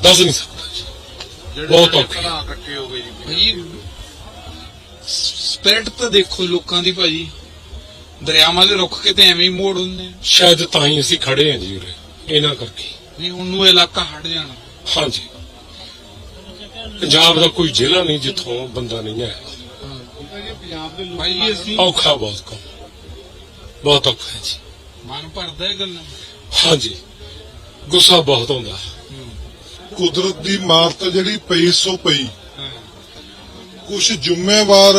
ਦੱਸ ਨਹੀਂ ਸਕਦਾ ਜੀ। ਬਹੁਤ ਔਖਾ ਹੋ ਸਪਿਰਿਟ ਤਾਂ ਦੇਖੋ ਲੋਕਾਂ ਦੀ ਭਾਜੀ ਦਰਿਆਵਾਂ ਦੇ ਰੁੱਖ ਕਿਤੇ ਐਵੇਂ ਹੀ ਮੋੜ ਹੁੰਦੇ ਆ। ਸ਼ਾਇਦ ਤਾਂ ਹੀ ਅਸੀਂ ਖੜੇ ਹਾਂ ਜੀ ਉਰੇ। ਇਹਨਾਂ ਕਰਕੇ। ਨਹੀਂ ਹੁਣ ਨੂੰ ਇਲਾਕਾ ਹਟ ਜਾਣਾ। ਹਾਂਜੀ। ਪੰਜਾਬ ਦਾ ਕੋਈ ਜ਼ਿਲ੍ਹਾ ਨਹੀਂ ਜਿੱਥੋਂ ਬੰਦਾ ਨਹੀਂ ਹੈ ਭਾਈ ਅਸੀਂ ਔਖਾ ਬਹੁਤ ਕੰਮ ਬਹੁਤ ਔਖਾ ਹੈ ਜੀ। ਮਨ ਭਰਦਾ ਇਹ ਗੱਲਾਂ? ਹਾਂਜੀ। ਗੁੱਸਾ ਬਹੁਤ ਆਉਂਦਾ। ਕੁਦਰਤ ਦੀ ਮਾਰ ਤਾਂ ਜਿਹੜੀ ਪਈ ਸੋ ਪਈ। ਕੁਝ ਜ਼ਿੰਮੇਵਾਰ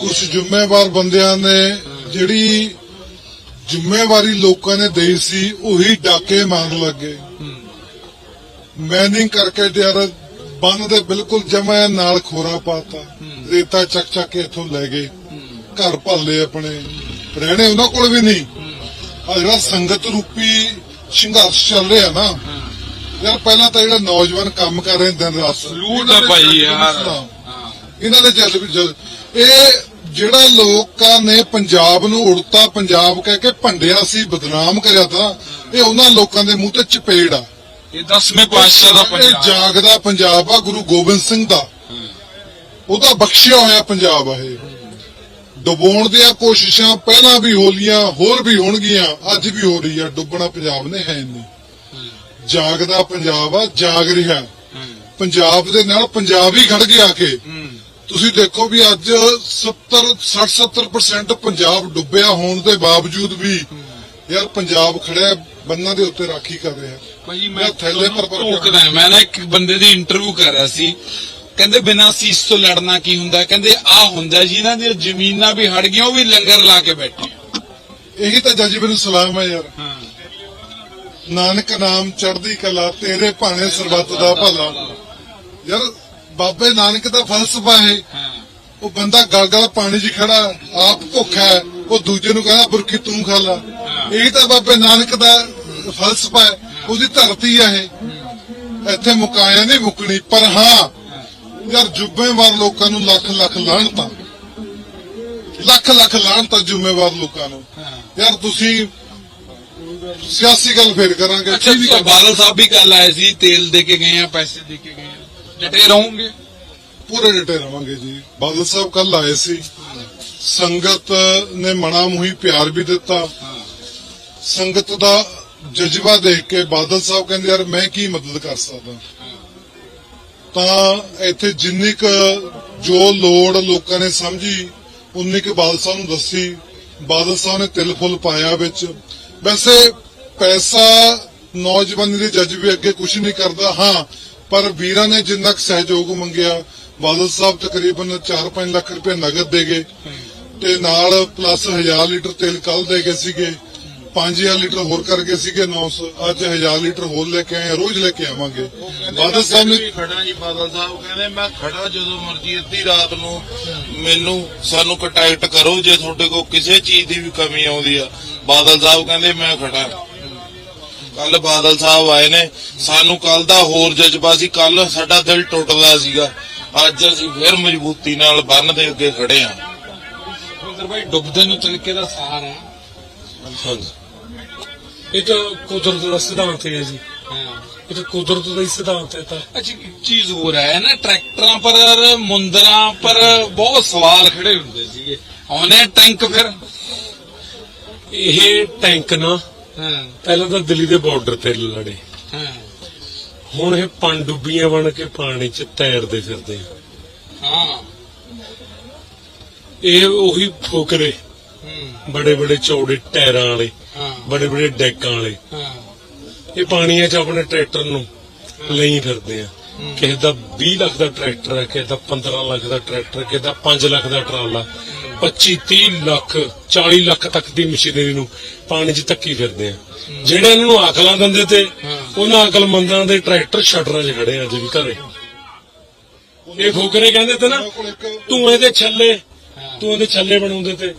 ਕੁਝ ਜ਼ਿੰਮੇਵਾਰ ਬੰਦਿਆਂ ਨੇ ਜਿਹੜੀ ਜ਼ਿੰਮੇਵਾਰੀ ਲੋਕਾਂ ਨੇ ਦੇਈ ਸੀ ਉਹੀ ਡਾਕੇ ਮਾਰ ਲੱਗੇ। ਮੈਨਿੰਗ ਕਰਕੇ ਤੇ ਯਾਰ ਬੰਨ ਦੇ ਬਿਲਕੁਲ ਜਮਾ ਨਾਲ ਖੋਰਾ ਪਾਤਾ। ਰੇਤਾ ਚੱਕ ਚੱਕ ਕੇ ਇੱਥੋਂ ਲੈ ਗਏ। ਘਰ ਭਾਲੇ ਆਪਣੇ। ਰਹਿਣੇ ਉਹਨਾਂ ਕੋਲ ਵੀ ਨਹੀਂ। ਆ ਜਿਹੜਾ ਸੰਗਤ ਰੂਪੀ ਸੰਘਰਸ਼ ਚੱਲ ਰਿਹਾ ਨਾ ਯਾਰ ਪਹਿਲਾਂ ਤਾਂ ਜਿਹੜਾ ਨੌਜਵਾਨ ਕੰਮ ਕਰ ਰਹੇ ਦਿਨ ਰਾਤ ਸਲੂਟ ਆ ਭਾਈ ਯਾਰ। ਇਹਨਾਂ ਦੇ ਚੱਲ ਵੀ ਇਹ ਜਿਹੜਾ ਲੋਕਾਂ ਨੇ ਪੰਜਾਬ ਨੂੰ ਉੜਤਾ ਪੰਜਾਬ ਕਹਿ ਕੇ ਭੰਡਿਆ ਸੀ ਬਦਨਾਮ ਕਰਿਆ ਤਾਂ ਇਹ ਉਹਨਾਂ ਲੋਕਾਂ ਦੇ ਮੂੰਹ ਤੇ ਚਪੇੜ ਆ। ਇਹ 10ਵੇਂ ਪਾਤਸ਼ਾਹ ਦਾ ਇਹ ਪੰਜਾਬ। ਜਾਗਦਾ ਪੰਜਾਬ ਆ ਗੁਰੂ ਗੋਬਿੰਦ ਸਿੰਘ ਦਾ। ਉਹਦਾ ਬਖਸ਼ਿਆ ਹੋਇਆ ਪੰਜਾਬ ਆ ਇਹ। ਡੁਬੋਣ ਦੀਆਂ ਕੋਸ਼ਿਸ਼ਾਂ ਪਹਿਲਾਂ ਵੀ ਹੋ ਲੀਆਂ ਹੋਰ ਵੀ ਹੋਣਗੀਆਂ ਅੱਜ ਵੀ ਹੋ ਰਹੀ ਆ। ਡੁੱਬਣਾ ਪੰਜਾਬ ਨੇ ਹੈ ਨਹੀਂ। ਜਾਗਦਾ ਪੰਜਾਬ ਆ ਜਾਗ ਰਿਹਾ। ਪੰਜਾਬ ਦੇ ਨਾਲ ਪੰਜਾਬ ਹੀ ਖੜ ਗਿਆ ਕੇ। ਤੁਸੀਂ ਦੇਖੋ ਵੀ ਅੱਜ 70 60 70% ਪੰਜਾਬ ਡੁੱਬਿਆ ਹੋਣ ਦੇ ਬਾਵਜੂਦ ਵੀ ਯਾਰ ਪੰਜਾਬ ਖੜਿਆ ਬੰਨਾਂ ਦੇ ਉੱਤੇ ਰਾਖੀ ਕਰ ਰਿਹਾ। ਭਾਈ ਮੈਂ ਥੈਲੇ ਪਰ ਟੋਕਦਾ ਮੈਂ ਨਾ ਇੱਕ ਬੰਦੇ ਦੀ ਇੰਟਰਵਿਊ ਕਰ ਰਿਹਾ ਸੀ। ਕਹਿੰਦੇ ਬਿਨਾਂ ਸੀਸ ਤੋਂ ਲੜਨਾ ਕੀ ਹੁੰਦਾ? ਕਹਿੰਦੇ ਆ ਹੁੰਦਾ ਜਿਨ੍ਹਾਂ ਦੀਆਂ ਜ਼ਮੀਨਾਂ ਵੀ ਹੜ ਗਈਆਂ ਉਹ ਵੀ ਲੰਗਰ ਲਾ ਕੇ ਬੈਠੇ। ਇਹੀ ਤਾਂ ਜਜ਼ਬੇ ਨੂੰ ਸਲਾਮ ਹੈ ਯਾਰ। ਨਾਨਕ ਨਾਮ ਚੜ੍ਹਦੀ ਕਲਾ ਤੇਰੇ ਭਾਣੇ ਸਰਬੱਤ ਦਾ ਭਲਾ। ਯਾਰ ਬਾਬੇ ਨਾਨਕ ਦਾ ਫਲਸਫਾ ਹੈ। ਉਹ ਬੰਦਾ ਗਲ ਗਲ ਪਾਣੀ 'ਚ ਖੜਾ ਆਪ ਭੁੱਖਾ ਹੈ। ਉਹ ਦੂਜੇ ਨੂੰ ਕਹਿੰਦਾ ਬੁਰਕੀ ਤੂੰ ਖਾ ਲਾ। ਇਹੀ ਤਾਂ ਬਾਬੇ ਨਾਨਕ ਦਾ ਫਲਸਫਾ ਹੈ। ਉਹਦੀ ਧਰਤੀ ਹੈ ਇਹ। ਇੱਥੇ ਮੁਕਾਇਆ ਨਹੀਂ ਮੁਕਣੀ ਪਰ ਹਾਂ ਯਾਰ ਜੁੱਬੇਵਾਰ ਲੋਕਾਂ ਨੂੰ ਲੱਖ ਲੱਖ ਲਾਹਣਤਾਂ ਲੱਖ ਲੱਖ ਲਾਹਣਤਾਂ ਜ਼ਿੰਮੇਵਾਰ ਲੋਕਾਂ ਨੂੰ। ਯਾਰ ਤੁਸੀਂ ਸਿਆਸੀ ਗੱਲ ਫੇਰ ਕਰਾਂਗੇ ਅੱਛਾ ਬਾਦਲ ਸਾਹਿਬ ਵੀ ਕੱਲ ਆਏ ਸੀ ਤੇਲ ਦੇ ਕੇ ਗਏ ਆ ਪੈਸੇ ਦੇ ਕੇ ਗਏ ਆ। ਡਟੇ ਰਹੋਗੇ? ਪੂਰੇ ਡਟੇ ਰਵਾਂਗੇ ਜੀ। ਬਾਦਲ ਸਾਹਿਬ ਕੱਲ ਆਏ ਸੀ। ਸੰਗਤ ਨੇ ਮਣਾ ਮੁਹੀ ਪਿਆਰ ਵੀ ਦਿੱਤਾ। ਸੰਗਤ ਦਾ ਜਜ਼ਬਾ ਦੇਖ ਕੇ ਬਾਦਲ ਸਾਹਿਬ ਕਹਿੰਦੇ, ਯਾਰ ਮੈਂ ਕੀ ਮਦਦ ਕਰ ਸਕਦਾ? ਤਾਂ ਇੱਥੇ ਜਿੰਨੀ ਕੁ ਜੋ ਲੋੜ ਲੋਕਾਂ ਨੇ ਸਮਝੀ, ਉਨੀ ਕੁ ਬਾਦਲ ਸਾਹਿਬ ਨੂੰ ਦੱਸੀ। ਬਾਦਲ ਸਾਹਿਬ ਨੇ ਤਿਲ ਫੁੱਲ ਪਾਇਆ ਵਿੱਚ। ਵੈਸੇ ਪੈਸਾ ਨੌਜਵਾਨੀ ਦੇ ਜਜ਼ਬੇ ਅੱਗੇ ਕੁਝ ਨਹੀਂ ਕਰਦਾ, ਹਾਂ, ਪਰ ਵੀਰਾਂ ਨੇ ਜਿੰਨਾ ਕੁ ਸਹਿਯੋਗ ਮੰਗਿਆ, ਬਾਦਲ ਸਾਹਿਬ ਤਕਰੀਬਨ 4-5 ਲੱਖ ਰੁਪਏ ਨਗਦ ਦੇ ਗਏ। ਤੇ ਨਾਲ ਪਲੱਸ 1000 ਲੀਟਰ ਤੇਲ ਕੱਲ ਦੇ ਗਏ ਸੀਗੇ। 5000 ਲੀਟਰ ਹੋਰ ਕਰ ਗਏ ਸੀਗੇ 900 ਅੱਜ 1000 ਲੀਟਰ ਹੋਰ ਲੈ ਕੇ ਆਏ ਹਾਂ, ਰੋਜ਼ ਲੈ ਕੇ ਆਵਾਂਗੇ। ਬਾਦਲ ਸਾਹਿਬ ਨੇ ਖੜਾ ਜੀ ਬਾਦਲ ਸਾਹਿਬ ਕਹਿੰਦੇ ਮੈਂ ਖੜਾ ਜਦੋਂ ਮਰਜ਼ੀ ਅੱਧੀ ਰਾਤ ਨੂੰ ਮੈਨੂੰ ਸਾਨੂੰ ਕੰਟੈਕਟ ਕਰੋ ਜੇ ਤੁਹਾਡੇ ਕੋਲ ਕਿਸੇ ਚੀਜ਼ ਦੀ ਵੀ ਕਮੀ ਆਉਂਦੀ ਆ। ਬਾਦਲ ਸਾਹਿਬ ਕਹਿੰਦੇ ਮੈਂ ਖੜਾ। ਕੱਲ ਬਾਦਲ ਸਾਹਿਬ ਆਏ ਨੇ ਸਾਨੂੰ ਕੱਲ ਦਾ ਹੋਰ ਜਜ਼ਬਾ ਸੀ ਕੱਲ ਸਾਡਾ ਦਿਲ ਟੁੱਟਦਾ ਸੀਗਾ। ਅੱਜ ਅਸੀਂ ਫਿਰ ਮਜ਼ਬੂਤੀ ਨਾਲ ਬੰਨ ਦੇ ਅੱਗੇ ਖੜੇ ਆ। ਸੁਖਵਿੰਦਰ ਭਾਈ ਡੁੱਬਦੇ ਨੂੰ ਤਿਲਕੇ ਦਾ ਸਹਾਰਾ ਹਾਂਜੀ। ਇਹ ਤਾਂ ਕੁਦਰਤ ਦਾ ਸਿਧਾਂਤ ਹੈ ਜੀ। ਹਾਂ। ਇਹ ਤਾਂ ਕੁਦਰਤ ਦਾ ਹੀ ਸਿਧਾਂਤ ਹੈ ਤਾਂ। ਅੱਛਾ ਇੱਕ ਚੀਜ਼ ਹੋਰ ਹੈ ਨਾ ਟਰੈਕਟਰਾਂ ਪਰ ਮੁੰਦਰਾਂ ਪਰ ਬਹੁਤ ਸਵਾਲ ਖੜੇ ਹੁੰਦੇ ਸੀਗੇ। ਆਉਨੇ ਟੈਂਕ ਫਿਰ? ਇਹ ਟੈਂਕ ਨਾ ਹਾਂ। ਪਹਿਲਾਂ ਤਾਂ ਦਿੱਲੀ ਦੇ ਬਾਰਡਰ ਤੇ ਲੜੇ। ਹਾਂ। ਹੁਣ ਇਹ ਪਣਡੁੱਬੀਆਂ ਬਣ ਕੇ ਪਾਣੀ 'ਚ ਤੈਰਦੇ ਫਿਰਦੇ ਆ। ਹਾਂ। ਇਹ ਉਹੀ ਫੋਕਰੇ ਬੜੇ ਬੜੇ ਚੌੜੇ ਟਾਇਰਾਂ ਵਾਲੇ। ਬੜੇ ਬੜੇ ਡੈਕਾਂ ਵਾਲੇ। ਹਾਂ। ਇਹ ਪਾਣੀਆਂ 'ਚ ਆਪਣੇ ਟਰੈਕਟਰ ਨੂੰ ਲਈ ਫਿਰਦੇ ਆ। ਕਿਸੇ ਦਾ 20 ਲੱਖ ਦਾ ਟਰੈਕਟਰ ਹੈ ਕਿਸੇ ਦਾ 15 ਲੱਖ ਦਾ ਟਰੈਕਟਰ ਕਿਸੇ ਦਾ 5 ਲੱਖ ਦਾ ਟਰਾਲਾ। 25 30 ਲੱਖ 40 ਲੱਖ ਤੱਕ ਦੀ ਮਸ਼ੀਨਰੀ ਨੂੰ ਪਾਣੀ 'ਚ ਧੱਕੀ ਫਿਰਦੇ ਆ। ਜਿਹੜੇ ਇਹਨਾਂ ਨੂੰ ਅਕਲਾਂ ਦਿੰਦੇ ਤੇ ਉਹਨਾਂ ਅਕਲਮੰਦਾਂ ਦੇ ਟਰੈਕਟਰ ਸ਼ਟਰਾਂ 'ਚ ਖੜੇ ਆ ਅੱਜ ਵੀ ਘਰੇ। ਇਹ ਫੋਕਰੇ ਕਹਿੰਦੇ ਤੇ ਨਾ ਤੂੰ ਇਹਦੇ ਛੱਲੇ ਤੂੰ ਇਹਦੇ ਛੱਲੇ ਬਣਾਉਂਦੇ ਤੇ।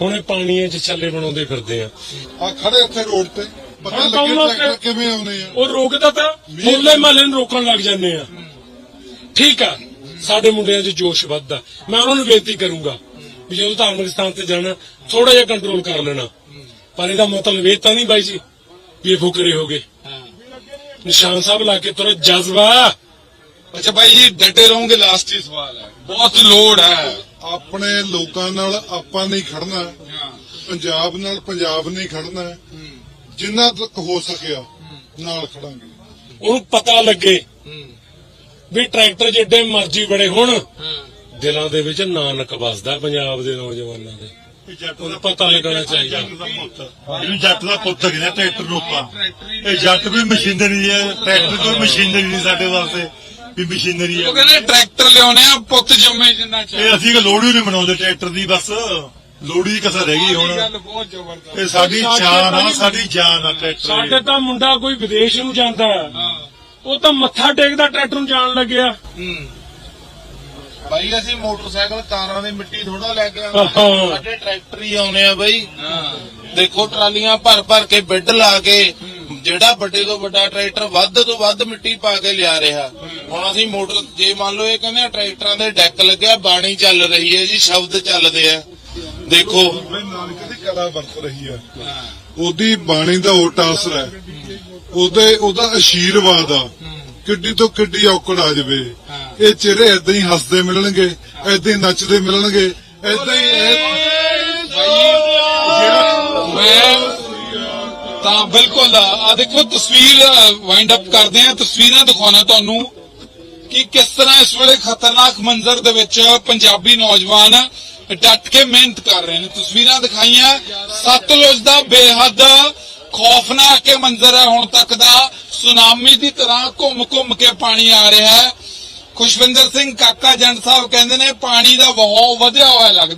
ਹੁਣ ਇਹ ਪਾਣੀਆਂ 'ਚ ਛੱਲੇ ਬਣਾਉਂਦੇ ਫਿਰਦੇ ਆ। ਆ ਖੜੇ ਇੱਥੇ ਰੋਡ ਤੇ। ਪਤਾ ਹਾਂ, ਲੱਗੇ ਟਰੈਕਟਰ? ਕਿਵੇਂ ਆਉਣੇ ਆ। ਉਹ ਰੋਕਦਾ ਤਾਂ ਮੁੱਲੇ ਮਹੱਲੇ ਨੂੰ ਰੋਕਣ ਲੱਗ ਜਾਂਦੇ ਆ। ਠੀਕ ਆ। ਸਾਡੇ ਮੁੰਡਿਆਂ 'ਚ ਜੋਸ਼ ਵੱਧਦਾ। ਮੈਂ ਉਹਨਾਂ ਨੂੰ ਬੇਨਤੀ ਕਰੂੰਗਾ ਵੀ ਜਦੋਂ ਧਾਰਮਿਕ ਸਥਾਨ ਤੇ ਜਾਣਾ ਥੋੜਾ ਜਿਹਾ ਕੰਟਰੋਲ ਕਰ ਲੈਣਾ। ਪਰ ਇਹਦਾ ਮਤਲਬ ਇਹ ਤਾਂ ਨਹੀਂ ਬਾਈ ਜੀ ਵੀ ਇਹ ਫੁਕਰੇ ਹੋ ਗਏ। ਨਿਸ਼ਾਨ ਸਾਹਿਬ ਲਾ ਕੇ ਤੁਰ ਜਜ਼ਬਾ। ਅੱਛਾ ਭਾਈ ਜੀ ਡਟੇ ਰਹੋਗੇ ਲਾਸਟ ਹੀ ਸਵਾਲ ਹੈ। ਬਹੁਤ ਲੋੜ ਹੈ। ਆਪਣੇ ਲੋਕਾਂ ਨਾਲ ਆਪਾਂ ਨਹੀਂ ਖੜਨਾ। ਪੰਜਾਬ ਨਾਲ ਪੰਜਾਬ ਨਹੀਂ ਖੜਨਾ। ਜਿੰਨਾ ਤੱਕ ਹੋ ਸਕਿਆ ਨਾਲ ਖੜਾਂਗੇ। ਉਹਨੂੰ ਪਤਾ ਲੱਗੇ ਵੀ ਟਰੈਕਟਰ ਜਿੱਡੇ ਮਰਜ਼ੀ ਬੜੇ ਹੋਣ ਦਿਲਾਂ ਦੇ ਵਿੱਚ ਨਾਨਕ ਵਸਦਾ ਪੰਜਾਬ ਦੇ ਨੌਜਵਾਨਾਂ ਦੇ। ਉਹਨੂੰ ਪਤਾ ਲੱਗਣਾ ਚਾਹੀਦਾ। ਇਹਨੂੰ ਜੱਟ ਦਾ ਪੁੱਤ ਕਹਿੰਦੇ ਟਰੈਕਟਰ ਨੂੰ ਆਪਾਂ ਇਹ ਜੱਟ ਕੋਈ ਮਸ਼ੀਨਰੀ ਹੈ ਟਰੈਕਟਰ ਕੋਈ ਮਸ਼ੀਨਰੀ ਨਹੀਂ ਸਾਡੇ ਵਾਸਤੇ। ਵੀ ਮਸ਼ੀਨਰੀ ਹੈ ਉਹ ਕਹਿੰਦੇ ਟਰੈਕਟਰ ਲਿਆਉਣੇ ਆ ਪੁੱਤ ਜੰਮੇ ਜਿੰਨਾ ਚਾਹੀਦਾ ਇਹ ਅਸੀਂ ਕਿ ਲੋੜ ਹੀ ਨਹੀਂ ਮਨਾਉਂਦੇ ਟਰੈਕਟਰ ਦੀ ਬਸ। ਲੋੜੀ ਦੀ ਕਸਰ ਰਹਿ ਗਈ ਹੁਣ। ਗੱਲ ਬਹੁਤ ਜ਼ਬਰਦਸਤ। ਇਹ ਸਾਡੀ ਜਾਨ ਆ ਸਾਡੀ ਜਾਨ ਆ ਟਰੈਕਟਰ ਸਾਡੇ। ਤਾਂ ਮੁੰਡਾ ਕੋਈ ਵਿਦੇਸ਼ ਨੂੰ ਜਾਂਦਾ। ਹੈ। ਉਹ ਤਾਂ ਮੱਥਾ ਟੇਕਦਾ ਟਰੈਕਟਰ ਨੂੰ ਜਾਣ ਲੱਗਿਆ। ਹੂੰ। ਬਾਈ ਅਸੀਂ ਮੋਟਰਸਾਈਕਲ ਕਾਰਾਂ ਦੀ ਮਿੱਟੀ ਥੋੜਾ ਲੈ ਕੇ ਹਾਂ। ਆਉਂਦੇ ਸਾਡੇ ਟਰੈਕਟਰ ਹੀ ਆਉਣੇ ਆ ਬਾਈ। ਹਾਂ। ਦੇਖੋ ਟਰਾਲੀਆਂ ਭਰ ਭਰ ਕੇ ਬਿੱਡ ਲਾ ਕੇ ਜਿਹੜਾ ਵੱਡੇ ਤੋਂ ਵੱਡਾ ਟਰੈਕਟਰ ਵੱਧ ਤੋਂ ਵੱਧ ਮਿੱਟੀ ਪਾ ਕੇ ਲਿਆ ਰਿਹਾ ਹੁਣ ਅਸੀਂ ਮੋਟਰ ਜੇ ਮੰਨ ਲਓ ਇਹ ਕਹਿੰਦੇ ਆ ਟਰੈਕਟਰਾਂ ਦੇ ਡੈਕ ਲੱਗਿਆ ਬਾਣੀ ਚੱਲ ਰਹੀ ਹੈ ਜੀ ਸ਼ਬਦ ਚੱਲਦੇ ਆ। ਦੇਖੋ। ਮੈਂ ਨਾਨਕ ਦੀ ਕਲਾ ਵਰਤ ਰਹੀ ਆ ਉਹਦੀ ਬਾਣੀ ਦਾ ਓਟ ਆਸਰਾ ਹੈ। ਉਹਦੇ ਉਹਦਾ ਆਸ਼ੀਰਵਾਦ ਆ। ਕਿੱਡੀ ਤੋਂ ਕਿੱਡੀ ਔਕੜ ਆ ਜਾਵੇ। ਇਹ ਚਿਹਰੇ ਏਦਾਂ ਹੀ ਹੱਸਦੇ ਮਿਲਣਗੇ ਏਦਾਂ ਹੀ ਨੱਚਦੇ ਮਿਲਣਗੇ ਏਦਾਂ ਹੀ ਮੈਂ ਤਾਂ ਬਿਲਕੁਲ ਆ ਦੇਖੋ ਤਸਵੀਰ ਵਾਈਂਡ ਅਪ ਕਰਦੇ ਆ ਤਸਵੀਰਾਂ ਦਿਖਾਉਣਾ ਤੁਹਾਨੂੰ ਕਿ ਕਿਸ ਤਰ੍ਹਾਂ ਇਸ ਵੇਲੇ ਖਤਰਨਾਕ ਮੰਜ਼ਰ ਦੇ ਵਿੱਚ ਪੰਜਾਬੀ ਨੌਜਵਾਨ ਡਟ ਕੇ ਮਿਹਨਤ ਕਰ ਰਹੇ ਨੇ। ਤਸਵੀਰਾਂ ਦਿਖਾਈਆਂ, ਸਤਲੁਜ ਦਾ ਬੇਹੱਦ ਖੌਫਨਾਕ ਇਹ ਮੰਜ਼ਰ ਹੈ, ਹੁਣ ਤੱਕ ਦਾ ਸੁਨਾਮੀ ਦੀ ਤਰ੍ਹਾਂ ਘੁੰਮ ਘੁੰਮ ਕੇ ਪਾਣੀ ਆ ਰਿਹਾ ਹੈ। ਖੁਸ਼ਵਿੰਦਰ ਸਿੰਘ ਕਾਕਾ ਜੰਡ ਸਾਹਿਬ ਕਹਿੰਦੇ ਨੇ, ਪਾਣੀ ਦਾ ਵਹਾਅ ਵਧਿਆ ਹੋਇਆ ਲੱਗਦਾ